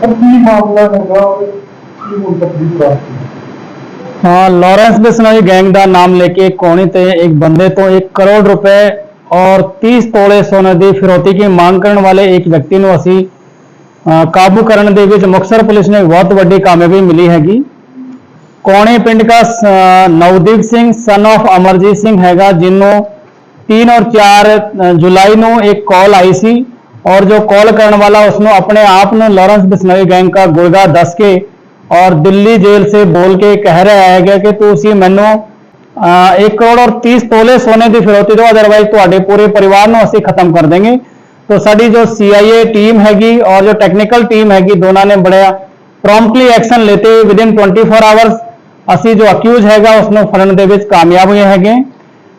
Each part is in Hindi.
अब की मामला होगा की मुझ तक भी बात ਹਾਂ ਲਾਰੈਂਸ ਬਿਸਨੋਈ ਗੈਂਗ ਦਾ ਨਾਮ ਲੈ ਕੇ ਕੋਣੀ ਤੇ ਇੱਕ ਬੰਦੇ ਤੋਂ 1 ਕਰੋੜ ਰੁਪਏ ਔਰ 30 ਤੋਲੇ ਸੋਨੇ ਦੀ ਫਿਰੌਤੀ ਦੀ ਮੰਗ ਕਰਨ ਵਾਲੇ ਇੱਕ ਵਿਅਕਤੀ ਨੂੰ ਅਸੀਂ ਅ, ਕਾਬੂ ਕਰਨ ਦੇ ਵਿੱਚ ਮੁਕਤਸਰ ਪੁਲਿਸ ਨੇ ਬਹੁਤ ਵੱਡੀ ਕਾਮਯਾਬੀ ਮਿਲੀ ਹੈਗੀ ਕੋਣੇ ਪਿੰਡ ਦਾ ਸ- ਨਵਦੀਪ ਸਿੰਘ ਸਨ of ਅਮਰਜੀਤ ਸਿੰਘ ਹੈਗਾ ਜਿਹਨੂੰ 3 ਔਰ 4 ਜੁਲਾਈ ਨੂੰ ਇੱਕ ਕਾਲ ਆਈ ਸੀ ਔਰ ਜੋ ਕਾਲ ਕਰਨ ਵਾਲਾ ਉਸਨੂੰ ਆਪਣੇ ਆਪ ਨੂੰ ਲਾਰੈਂਸ ਬਿਸਨੋਈ ਗੈਂਗ ਦਾ ਗੁਰਗਾ ਦੱਸ ਕੇ ਔਰ ਦਿੱਲੀ ਜੇਲ੍ਹ ਸੇ ਬੋਲ ਕੇ ਕਹਿ ਰਿਹਾ ਹੈਗਾ ਕਿ ਤੁਸੀਂ ਮੈਨੂੰ 1 ਕਰੋੜ ਔਰ 30 ਤੋਲੇ ਸੋਨੇ ਦੀ ਫਿਰੌਤੀ ਦਿਓ ਅਦਰਵਾਈਜ਼ ਤੁਹਾਡੇ ਪੂਰੇ ਪਰਿਵਾਰ ਨੂੰ ਅਸੀਂ ਖਤਮ ਕਰ ਦੇਂਗੇ तो ਸਾਡੀ ਜੋ CIA ਟੀਮ ਹੈਗੀ ਔਰ ਜੋ ਟੈਕਨੀਕਲ ਟੀਮ ਹੈਗੀ ਦੋਨਾਂ ਨੇ ਬੜਾ ਪ੍ਰੋਮਪਟਲੀ ਐਕਸ਼ਨ ਲੈਤੇ ਵਿਦਿਨ 24 ਆਵਰਸ ਅਸੀਂ ਜੋ ਅਕਿਊਜ਼ ਹੈਗਾ ਉਸ ਨੂੰ ਫੜਨ ਦੇ ਵਿੱਚ ਕਾਮਯਾਬ ਹੋਏ ਹੈਗੇ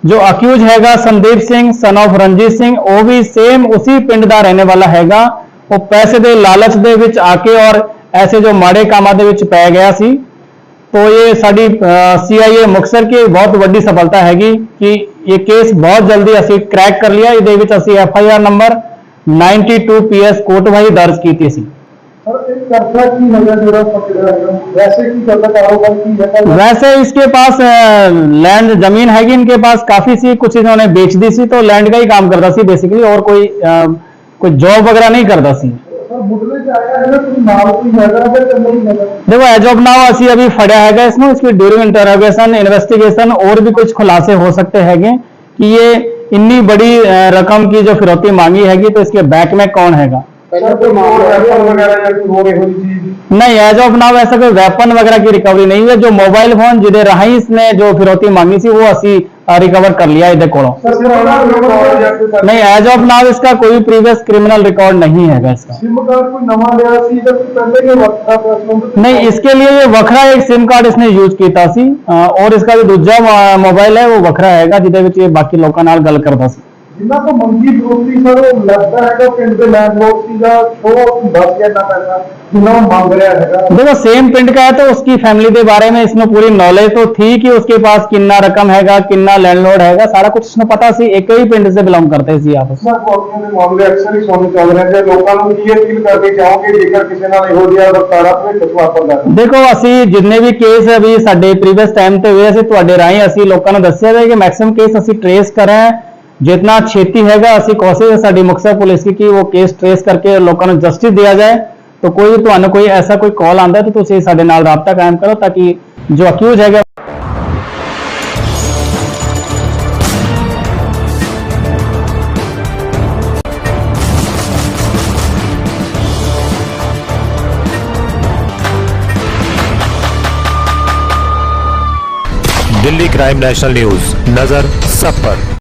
ਜੋ ਅਕਿਊਜ਼ ਹੈਗਾ ਸੰਦੀਪ ਸਿੰਘ ਸਨ of ਰਣਜੀਤ ਸਿੰਘ ਉਹ ਵੀ ਸੇਮ ਉਸੇ ਪਿੰਡ ਦਾ ਰਹਿਣੇ ਵਾਲਾ ਹੈਗਾ ਉਹ ਪੈਸੇ ਦੇ ਲਾਲਚ ਦੇ ਵਿੱਚ ਆ ਕੇ ਔਰ ਐਸੇ ਜੋ ਮਾੜੇ ਕੰਮਾਂ ਦੇ ਵਿੱਚ ਪੈ ਗਿਆ ਸੀ तो ये साड़ी सीआईए ਮੁਕਤਸਰ की ਬਹੁਤ ਵੱਡੀ ਸਫਲਤਾ ਹੈਗੀ ਕਿ ਇਹ ਕੇਸ ਬਹੁਤ ਜਲਦੀ ਅਸੀਂ ਕ੍ਰੈਕ ਕਰ ਲਿਆ ਇਹਦੇ ਵਿੱਚ ਅਸੀਂ F I R number 92 PS ਕੋਟਵਾਈ ਦਰਜ ਕੀਤੀ ਸੀ सर एक करता की नजर जो पकड़ा है वैसे है इसके पास लैंड ज़मीन हैगी इनके पास काफ़ी सी कुछ इन्होंने बेच दी सी तो लैंड का ही काम करता सी बेसिकली और कोई अ, कोई जॉब वगैरह नहीं करता सी। है है देखो एज ऑफ़ नाउ ਅਸੀਂ अभी फड़ा है इसमें इसकी ड्यूरिंग इंटरोगेशन इन्वेस्टिगेशन और भी कुछ खुलासे हो सकते हैगे कि ये इतनी बड़ी रकम की जो फिरौती मांगी हैगी तो इसके बैक में कौन हैगा? नहीं एज ऑफ़ नाउ ऐसा कोई वेपन वगैरह की रिकवरी नहीं हुई जो मोबाइल फ़ोन जिदे राही इसने जो फिरौती मांगी थी वो असी रिकवर कर लिया इधर को नहीं एज ऑफ़ नाउ इसका कोई प्रीवियस क्रिमिनल रिकॉर्ड नहीं है इसका सिम कार्ड नहीं इसके लिए ये वखरा एक सिम कार्ड इसने यूज़ किया और इसका जो दूजा मोबाइल है वो वखरा है जिदे बाकी लोगों गल करता ਗੱਲ ਕਰਦਾ ਸੀ ਜਿੰਨਾ ਤੋਂ ਮੰਗੀ ਫਰੋਤੀ ਸਰ ਉਹ ਲੱਗਦਾ ਹੈਗਾ ਪਿੰਡ ਦੇ ਲੈਂਡਲੋਰਡ ਸੀਗਾ ਸ਼ੋ ਦੱਸ ਕੇ ਨਾ ਪੈਸਾ ਜਿੰਨਾ ਉਹ ਮੰਗ ਰਿਹਾ ਹੈਗਾ देखो सेम पिंड का है तो उसकी फैमिली के बारे में इसमें पूरी नॉलेज तो थी कि उसके पास कितना रकम हैगा कितना लैंडलॉर्ड हैगा सारा कुछ इसमें पता सी एक ही पिंड से बिलोंग करते ਸੀ ਆਪਸ ਸਰ ਕੋਰਟਾਂ ਦੇ ਮਾਮਲੇ ਅਕਸਰ ਹੀ ਸੁਣਨ ਚੱਲ ਰਹੇ ਨੇ ਲੋਕਾਂ ਨੂੰ ਕੀ ਅਪੀਲ ਕਰਕੇ ਚਾਹੋਗੇ ਜੇਕਰ ਕਿਸੇ ਨਾਲ ਇਹੋ ਜਿਹਾ ਵਰਤਾਰਾ ਭਵਿੱਖ ਚ ਵਾਪਰਦਾ ਹੈ ਦੇਖੋ ਅਸੀਂ ਜਿੰਨੇ ਵੀ ਕੇਸ ਅਭੀ ਸਾਡੇ ਪ੍ਰੀਵੀਅਸ ਟਾਈਮ ਤੇ ਹੋਏ ਅਸੀਂ ਤੁਹਾਡੇ ਰਾਹੀਂ ਅਸੀਂ ਲੋਕਾਂ ਨੂੰ ਦੱਸਿਆ ਹੈ ਕਿ ਮੈਕਸਿਮਮ ਕੇਸ ਅਸੀਂ ਟ੍ਰੇਸ ਕਰਾਂ ਜਿੰਨਾ ਛੇਤੀ ਹੈਗਾ ਅਸੀਂ ਕੋਸ਼ਿਸ਼ ਹੈ ਸਾਡੀ ਮੁਕਤਸਰ ਪੁਲਿਸ ਦੀ ਕਿ ਉਹ ਕੇਸ ਟ੍ਰੇਸ ਕਰਕੇ ਲੋਕਾਂ ਨੂੰ ਜਸਟਿਸ ਦਿਆ ਜਾਏ ਤਾਂ ਕੋਈ ਵੀ ਤੁਹਾਨੂੰ ਕੋਈ ਐਸਾ ਕੋਈ ਕਾਲ ਆਂਦਾ ਤਾਂ ਤੁਸੀਂ ਸਾਡੇ ਨਾਲ ਰਾਬਤਾ ਕਾਇਮ ਕਰੋ ਤਾਂ ਕਿ ਜੋ ਅਕਿਊਜ਼ ਹੈਗਾ दिल्ली क्राइम नेशनल न्यूज नजर सब पर